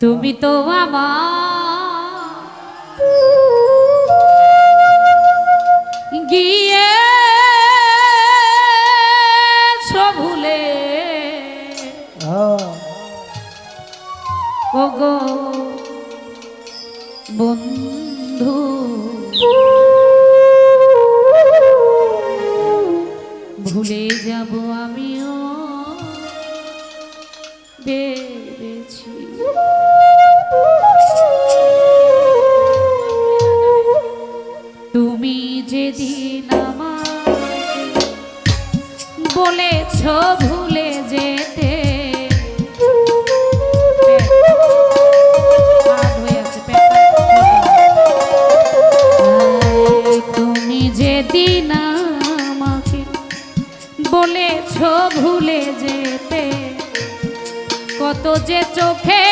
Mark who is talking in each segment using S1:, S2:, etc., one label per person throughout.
S1: তুমি তো আমার গিয়ে সভুলে ওগো বন্ধু। যে চোখে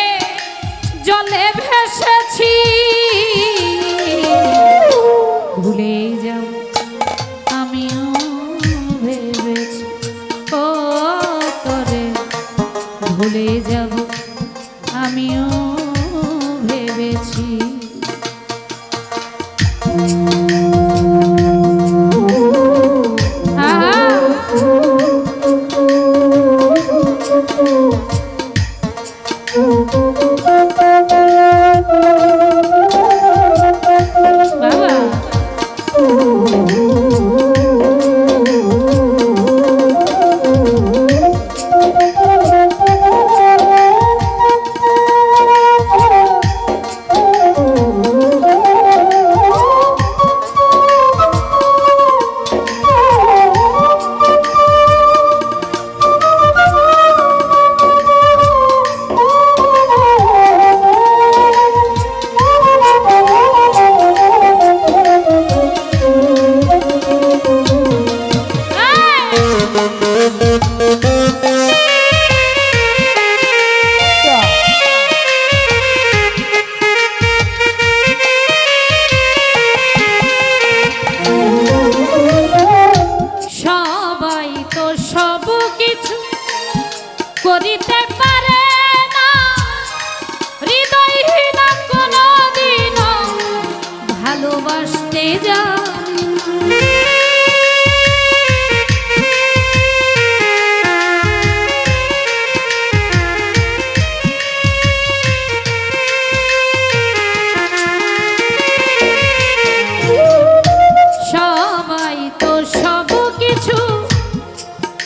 S1: জলে ভেসেছি ভুলেই যাও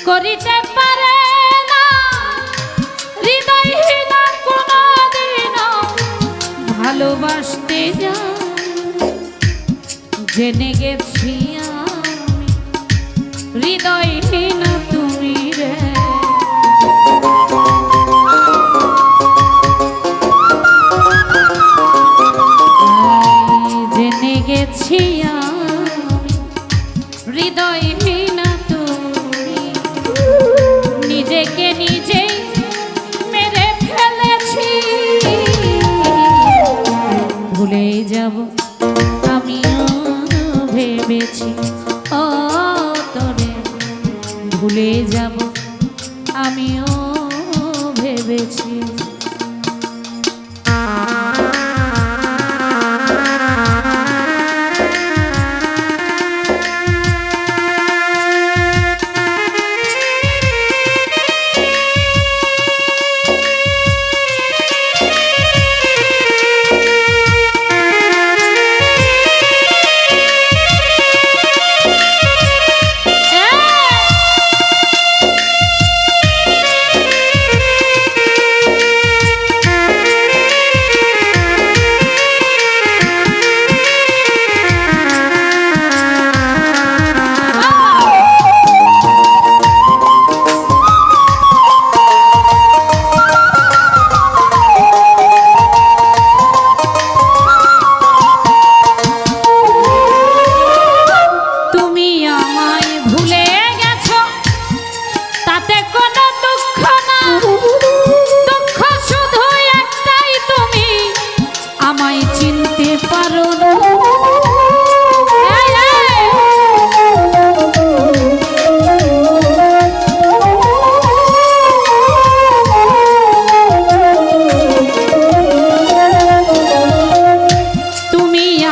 S1: করিতে পারে না। হৃদয়হীন কোনদিন ভালোবাসতে জেনে গেছি আমি হৃদয়হীন ভুলে যাব আমিও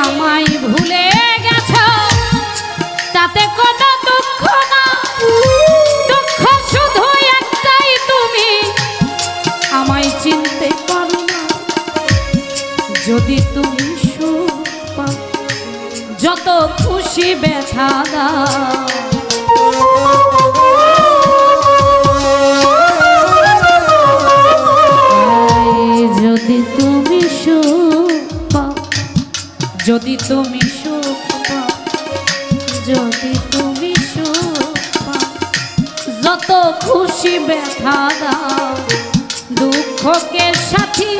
S1: আমায় ভুলে গেছ? তাতে কত দুঃখ না? দুঃখ শুধু একটাই তুমি। আমায় চিনতে পারো না। যদি তুমি সুখ পাও, যত খুশি ব্যথা দাও। যদি তুমি সুখ যদি তুমি সুখ যত খুশি ব্যথা দাও দুঃখকে সাথী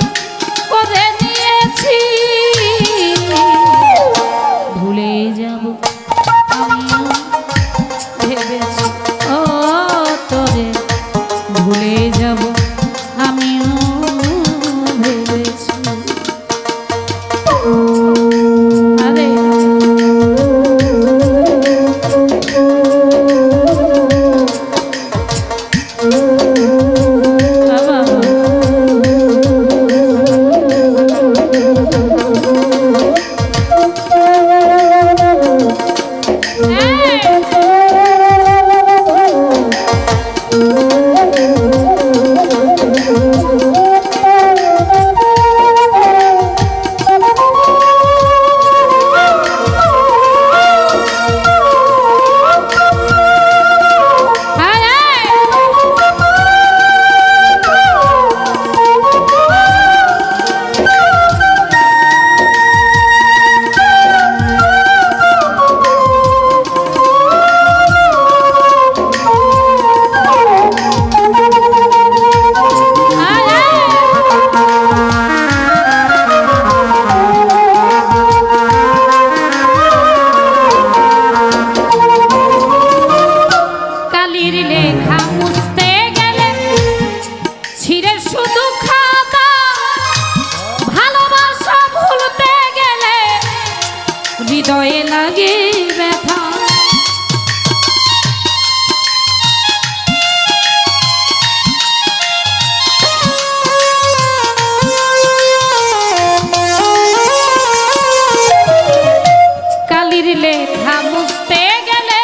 S1: লেখা বুঝতে গেলে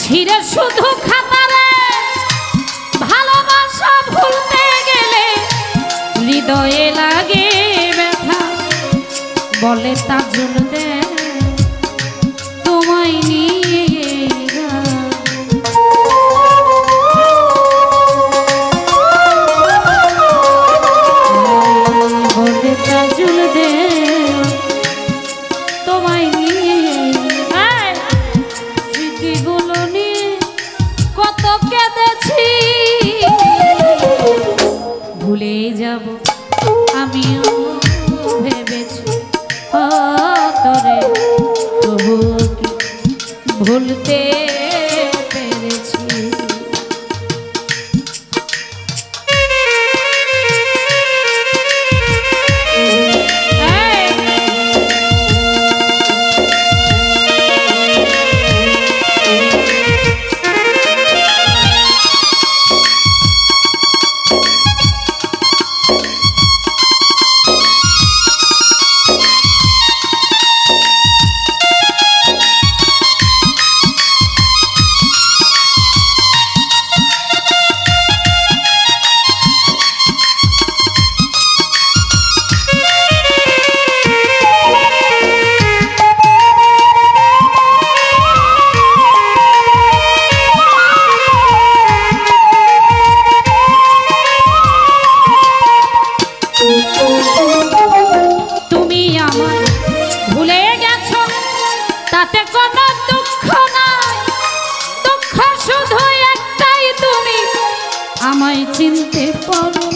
S1: ছিঁড়ে শুধু খাতারে। ভালোবাসা ভুলতে গেলে হৃদয়ে লাগে ব্যথা। বলে তা জন্য আমায় চিনতে পারো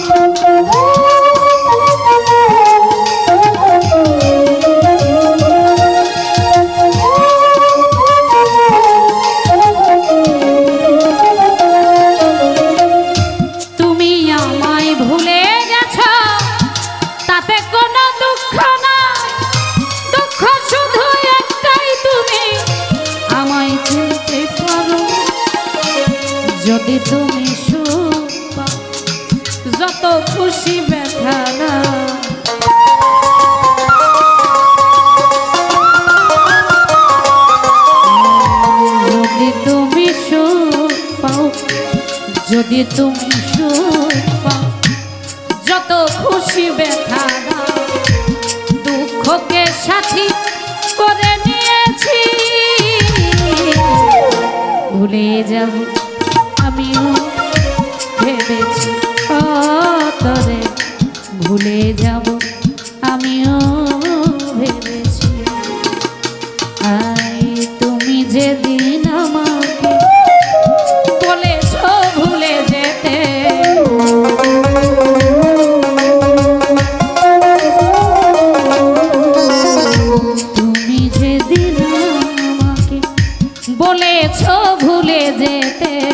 S1: যদি তুমি সুখ পাও, যদি তুমি সুখ পাও, যত খুশি ব্যথা দুঃখকে সাথী করে নিয়েছি। ভুলে যাব আমিও ভেবেছি ভুলে যাব বলেছ ভুলে যেতে?